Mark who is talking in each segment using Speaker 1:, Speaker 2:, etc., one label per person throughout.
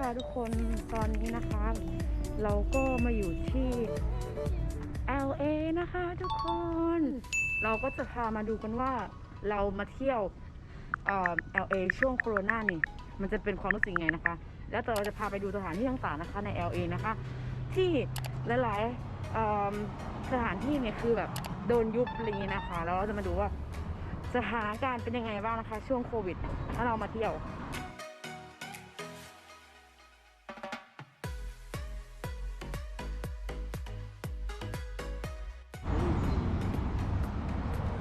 Speaker 1: ค่ะทุกคนตอนนี้นะคะ เราก็มาอยู่ที่ LA นะคะทุกคน เราก็จะพามาดูกันว่าเรามาเที่ยวเอ่อ LA ช่วงโควิดนี่ มันจะเป็นความรู้สึกยังไงนะคะ แล้วเราจะพาไปดูสถานที่ต่างๆนะคะใน LA นะคะ ที่หลายๆเอิ่มสถานที่เนี่ยคือแบบโดนยุบอะไรอย่างนี้นะคะ แล้วเราจะมาดูว่าสถานการณ์เป็นยังไงบ้างนะคะ ช่วงโควิด ถ้าเรามาเที่ยว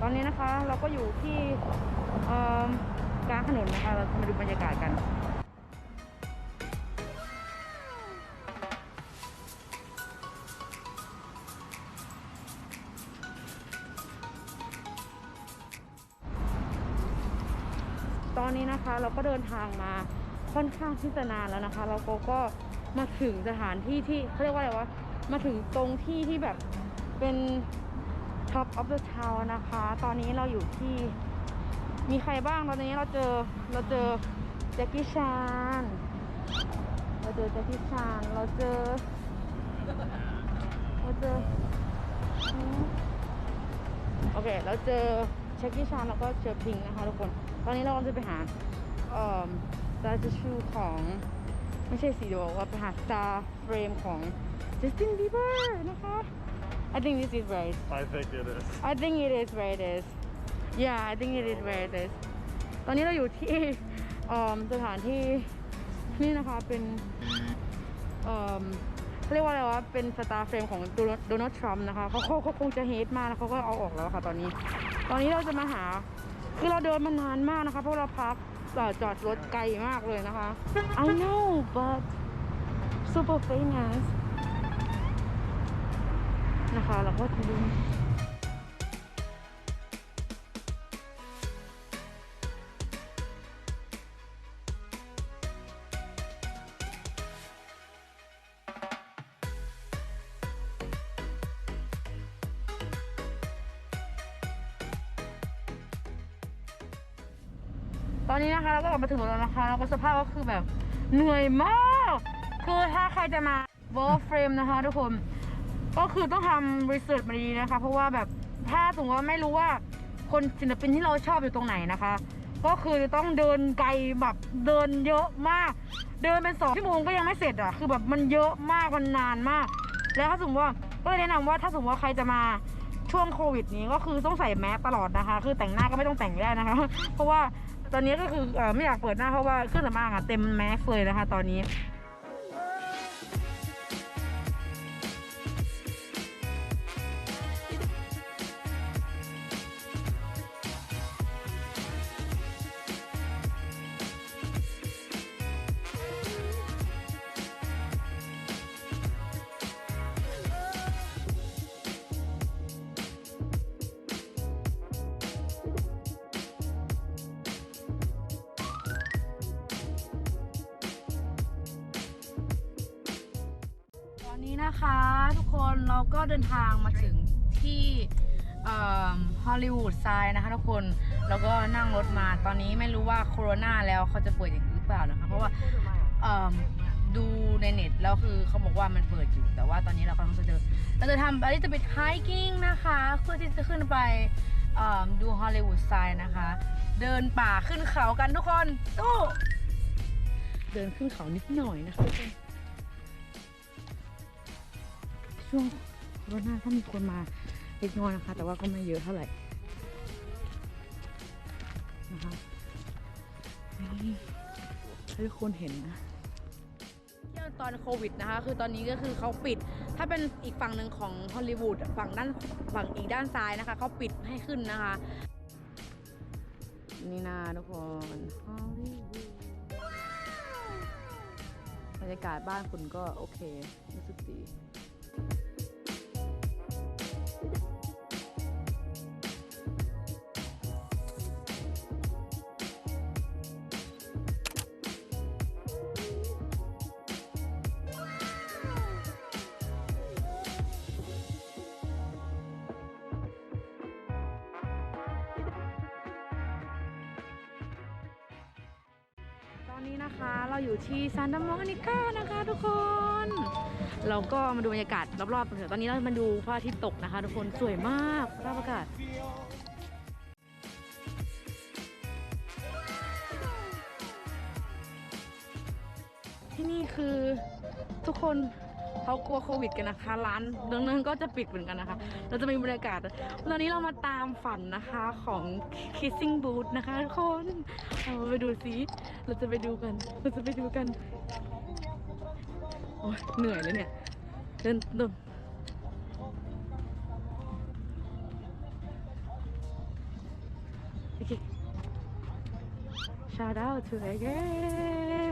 Speaker 1: ตอนนี้นะคะเราก็อยู่ที่กลางถนนนะคะ เรามาดูบรรยากาศกันตอนนี้นะคะเราก็เดินทางมาค่อนข้างที่จะนานแล้วนะคะ เราก็ก็มาถึงสถานที่ที่เขาเรียกว่าอะไรวะมาถึงตรงที่ที่แบบเป็น Top of the Town นะคะ ตอนนี้เราอยู่ที่มีใครบ้าง ตอนนี้เราเจอเราเจอแจ็คกี้ชานเราเจอแจ็คกี้ชานเราเจอเราเจอโอเค เราเจอแจ็คกี้ชานแล้วก็เจอพิงค์นะคะทุกคน ตอนนี้เรากำลังจะไปหาเอ่อ star statue ของไม่ใช่สีดียวว่าไปหา star frame ของ Justin Bieber นะคะ I think this is right
Speaker 2: I think it is.
Speaker 1: I think it is where it is yeah I think it is where it is ตอนนี้เราอยู่ที่เอิ่มสถานที่นี่นะคะเป็นเอิ่มเขาเรียกว่าอะไรวะเป็นสตาร์เฟรมของโดนัลด์ทรัมป์นะคะเขาเขาเขาคงจะเฮดมากแล้วเขาก็เอาออกแล้วค่ะตอนนี้ ตอนนี้เราจะมาหา คือเราเดินมานานมากนะคะ เพราะเราพักเอ่อจอดรถไกลมากเลยนะคะ I know but super famous นะคะเราก็จะดูตอนนี้นะคะเราก็กลับมาถึงแล้วนะคะแล้วก็สภาพก็คือแบบเหนื่อยมาก คือถ้าใครจะมา w a l l frame นะคะทุกคน ก็คือต้องทำรีเสิร์ชมาดีนะคะ เพราะว่าแบบถ้าสมมติว่าไม่รู้ว่าคนศิลปินที่เราชอบอยู่ตรงไหนนะคะ ก็คือต้องเดินไกลแบบเดินเยอะมาก เดินเป็นสองชั่วโมงก็ยังไม่เสร็จอะคือแบบมันเยอะมากมันนานมาก แล้วถ้าสมมติว่าก็เลยแนะนำว่าถ้าสมมติว่าใครจะมาช่วงโควิดนี้ก็คือต้องใส่แมสตลอดนะคะ คือแต่งหน้าก็ไม่ต้องแต่งก็ได้นะคะ เพราะว่าตอนนี้ก็คือเอ่อไม่อยากเปิดหน้าเพราะว่าเครื่องสำอางอะเต็มแมสเลยนะคะ ตอนนี้ นี้นะคะทุกคนเราก็เดินทางมาถึงที่ฮอลลีวูดไซด์นะคะทุกคนแล้วก็นั่งรถมาตอนนี้ไม่รู้ว่าโควิดแล้วเขาจะเปิดอย่างนี้หรือเปล่านะคะเพราะว่าดูในเน็ตแล้วคือเขาบอกว่ามันเปิดอยู่ แต่ว่าตอนนี้เรากำลังจะเดินเราจะทำอะไรจะเป็นไฮกิ้งนะคะเพื่อที่จะขึ้นไปดูฮอลลีวูดไซด์นะคะ เดินป่าขึ้นเขากันทุกคนตู้เดินขึ้นเขานิดหน่อยนะคะทุกคน ช่วงโควิดถ้ามีคนมาเล็กน้อยนะคะ แต่ว่าก็ไม่เยอะเท่าไหร่นะคะนี่ให้ทุกคนเห็นนะเที่ยวตอนโควิดนะคะ คือตอนนี้ก็คือเขาปิด ถ้าเป็นอีกฝั่งหนึ่งของฮอลลีวูดฝั่งด้านฝั่งอีกด้านซ้ายนะคะเขาปิดให้ขึ้นนะคะ นี่นะทุกคนฮอลลีวูดบรรยากาศบ้านคุณก็โอเครู้สึกดี Thank you. เราอยู่ที่ซานตามอนิก้านะคะทุกคน เราก็มาดูบรรยากาศรอบๆกันเถอะตอนนี้เรามาดูพระอาทิตย์ตกนะคะ ทุกคนสวยมากสภาพอากาศที่นี่คือทุกคน เขากลัวโควิดกันนะคะ ร้านเรื่องนั้นก็จะปิดเหมือนกันนะคะ เราจะมีบรรยากาศตอนนี้เรามาตามฝันนะคะของ Kissing Booth นะคะทุกคนเอาไปดูซิเราจะไปดูกัน เราจะไปดูกันโอ้ยเหนื่อยเลยเนี่ยเดินเดินโอเค shout out to again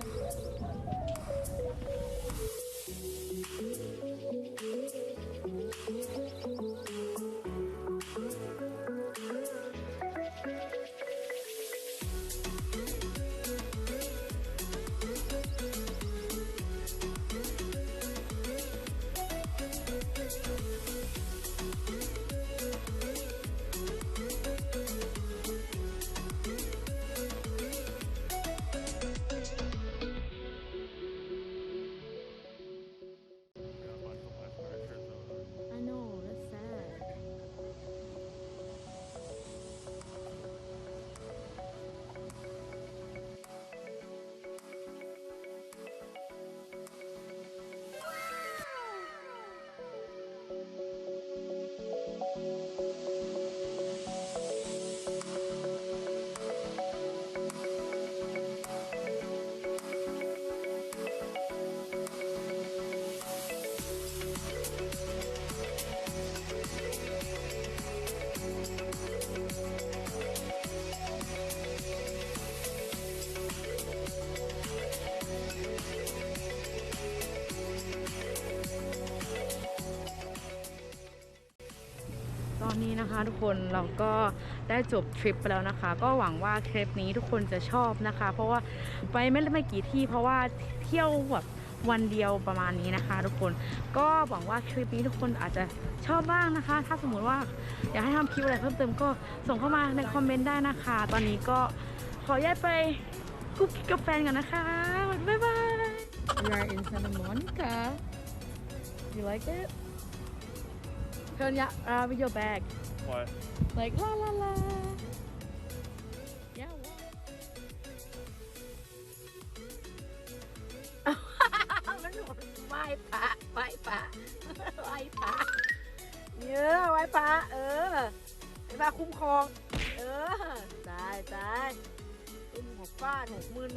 Speaker 1: นี้นะคะ ทุกคนเราก็ได้จบทริปไปแล้วนะคะ ก็หวังว่าทริปนี้ทุกคนจะชอบนะคะ เพราะว่าไปไม่ไม่กี่ที่เพราะว่าเที่ยวแบบวันเดียวประมาณนี้นะคะ ทุกคนก็หวังว่าทริปนี้ทุกคนอาจจะชอบบ้างนะคะ ถ้าสมมุติว่าอยากให้ทำคลิปอะไรเพิ่มเติมก็ส่งเข้ามาในคอมเมนต์ได้นะคะ ตอนนี้ก็ขอแยกไปกุ๊กกิ๊กกับแฟนกันนะคะบ๊ายบาย We are in Santa Monica You like it? Turn ya uh, with your bag
Speaker 2: Why?
Speaker 1: like la la la. Yeah. What? มันไหว้พระไหว้พระไหว้พระเยอะไหว้พระเออให้พระคุ้มครอง เออตายตายอุ้มหัวฟาดหัวมึน